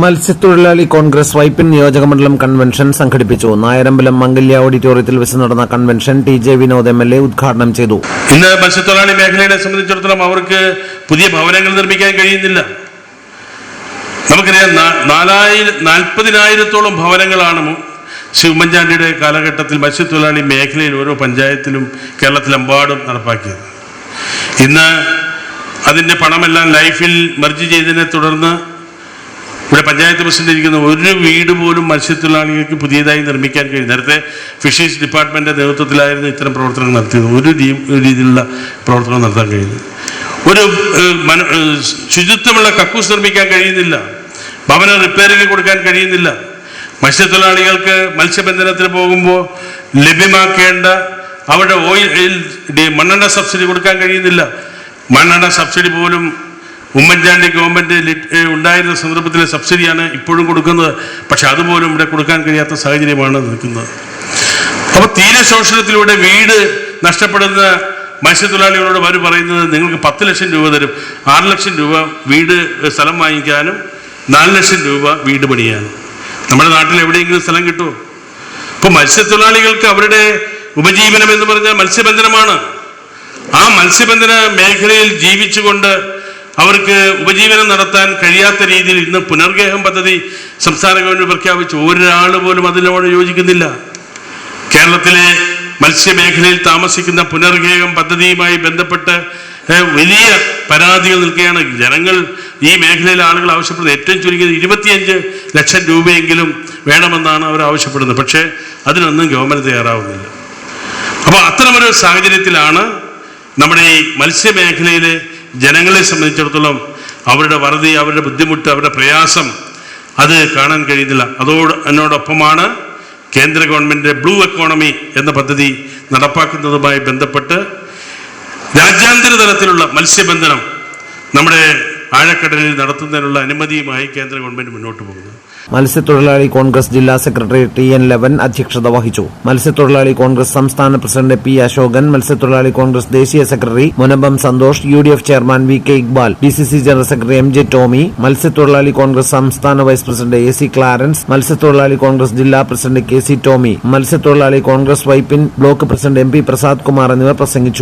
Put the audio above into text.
മത്സ്യത്തൊഴിലാളി കോൺഗ്രസ് വൈപ്പിൻ നിയോജകമണ്ഡലം കൺവെൻഷൻ സംഘടിപ്പിച്ചു. നായരമ്പലം മംഗല്യ ഓഡിറ്റോറിയത്തിൽ വെച്ച് നടന്ന convention T J Vinod M L A ഉദ്ഘാടനം ചെയ്തു. ഇന്ന് മത്സ്യത്തൊഴിലാളി മേഖലയെ സംബന്ധിച്ചിടത്തോളം അവർക്ക് പുതിയ ഭവനങ്ങൾ നിർമ്മിക്കാൻ കഴിയുന്നില്ല. നമുക്കറിയാം നാലായിരം നാൽപ്പതിനായിരത്തോളം ഭവനങ്ങളാണ് ശിവമഞ്ചാണ്ടിയുടെ കാലഘട്ടത്തിൽ മത്സ്യത്തൊഴിലാളി മേഖലയിൽ ഓരോ പഞ്ചായത്തിലും കേരളത്തിലെമ്പാടും നടപ്പാക്കിയത്. ഇന്ന് അതിന്റെ പണമെല്ലാം ലൈഫിൽ മെർജ് ചെയ്തതിനെ തുടർന്ന് പഞ്ചായത്ത് പ്രസിഡന്റ് ഇരിക്കുന്ന ഒരു വീട് പോലും മത്സ്യത്തൊഴിലാളികൾക്ക് പുതിയതായി നിർമ്മിക്കാൻ കഴിയും നേരത്തെ ഫിഷീസ് ഡിപ്പാർട്ട്മെന്റിന്റെ നേതൃത്വത്തിലായിരുന്നു ഇത്തരം പ്രവർത്തനങ്ങൾ നടത്തിയത്. ഒരു രീതിയിലുള്ള പ്രവർത്തനം നടത്താൻ കഴിയുന്നത് ഒരു ശുചിത്വമുള്ള കക്കൂസ് നിർമ്മിക്കാൻ കഴിയുന്നില്ല. ഭവന റിപ്പയറിംഗ് കൊടുക്കാൻ കഴിയുന്നില്ല. മത്സ്യത്തൊഴിലാളികൾക്ക് മത്സ്യബന്ധനത്തിന് പോകുമ്പോൾ ലഭ്യമാക്കേണ്ട അവരുടെ ഓയിൽ മണ്ണെണ്ണ സബ്സിഡി കൊടുക്കാൻ കഴിയുന്നില്ല. മണ്ണെണ്ണ സബ്സിഡി പോലും ഉമ്മൻചാണ്ടി ഗവൺമെന്റ് ലിറ്റ്- ഉണ്ടായിരുന്ന സന്ദർഭത്തിലെ സബ്സിഡിയാണ് ഇപ്പോഴും കൊടുക്കുന്നത്. പക്ഷെ അതുപോലും ഇവിടെ കൊടുക്കാൻ കഴിയാത്ത സാഹചര്യമാണ് നിൽക്കുന്നത്. അപ്പൊ തീരെ ശോഷണത്തിലൂടെ വീട് നഷ്ടപ്പെടുന്ന മത്സ്യത്തൊഴിലാളികളോട് അവർ പറയുന്നത് നിങ്ങൾക്ക് പത്ത് ലക്ഷം രൂപ തരും. ആറ് ലക്ഷം രൂപ വീട് സ്ഥലം വാങ്ങിക്കാനും നാല് ലക്ഷം രൂപ വീട് പണിയാനും. നമ്മുടെ നാട്ടിൽ എവിടെയെങ്കിലും സ്ഥലം കിട്ടുമോ? ഇപ്പൊ മത്സ്യത്തൊഴിലാളികൾക്ക് അവരുടെ ഉപജീവനം എന്ന് പറഞ്ഞാൽ മത്സ്യബന്ധനമാണ്. ആ മത്സ്യബന്ധന മേഖലയിൽ ജീവിച്ചുകൊണ്ട് അവർക്ക് ഉപജീവനം നടത്താൻ കഴിയാത്ത രീതിയിൽ ഇന്ന് പുനർഗേഹം പദ്ധതി സംസ്ഥാന ഗവൺമെന്റ് പ്രഖ്യാപിച്ചു. ഒരാൾ പോലും അതിനോട് യോജിക്കുന്നില്ല. കേരളത്തിലെ മത്സ്യമേഖലയിൽ താമസിക്കുന്ന പുനർഗേഹം പദ്ധതിയുമായി ബന്ധപ്പെട്ട് വലിയ പരാതികൾ നിൽക്കുകയാണ്. ജനങ്ങൾ ഈ മേഖലയിലെ ആളുകൾ ആവശ്യപ്പെടുന്നത്. ഏറ്റവും ചുരുങ്ങിയത് ഇരുപത്തിയഞ്ച് ലക്ഷം രൂപയെങ്കിലും വേണമെന്നാണ് അവർ ആവശ്യപ്പെടുന്നത്. പക്ഷേ അതിനൊന്നും ഗവൺമെന്റ് തയ്യാറാവുന്നില്ല. അപ്പോൾ അത്തരമൊരു സാഹചര്യത്തിലാണ് നമ്മുടെ ഈ മത്സ്യമേഖലയിലെ ജനങ്ങളെ സംബന്ധിച്ചിടത്തോളം അവരുടെ വറുതി അവരുടെ ബുദ്ധിമുട്ട് അവരുടെ പ്രയാസം അത് കാണാൻ കഴിയുന്നില്ല. അതോട് അതിനോടൊപ്പമാണ് കേന്ദ്ര ഗവൺമെന്റ് ബ്ലൂ എക്കോണമി എന്ന പദ്ധതി നടപ്പാക്കുന്നതുമായി ബന്ധപ്പെട്ട് രാജ്യാന്തര തലത്തിലുള്ള മത്സ്യബന്ധനം നമ്മുടെ ആഴക്കടലിൽ നടത്തുന്നതിനുള്ള അനുമതിയുമായി കേന്ദ്ര ഗവൺമെന്റ് മുന്നോട്ട് പോകുന്നു. മത്സ്യത്തൊഴിലാളി കോൺഗ്രസ് ജില്ലാ സെക്രട്ടറി ടി എൻ ലെവൻ അധ്യക്ഷത വഹിച്ചു. മത്സ്യത്തൊഴിലാളി കോൺഗ്രസ് സംസ്ഥാന പ്രസിഡന്റ് പി അശോകൻ മത്സ്യത്തൊഴിലാളി കോൺഗ്രസ് ദേശീയ secretary Munambam Santhosh U chairman V K Iqbal D general secretary M J Tomy മത്സ്യത്തൊഴിലാളി കോൺഗ്രസ് സംസ്ഥാന vice president A C Clarence മത്സ്യത്തൊഴിലാളി കോൺഗ്രസ് ജില്ലാ പ്രസിഡന്റ് കെ സി ടോമി മത്സ്യത്തൊഴിലാളി Congress Vypin block president M P Prasad Kumar എന്നിവർ പ്രസംഗിച്ചു.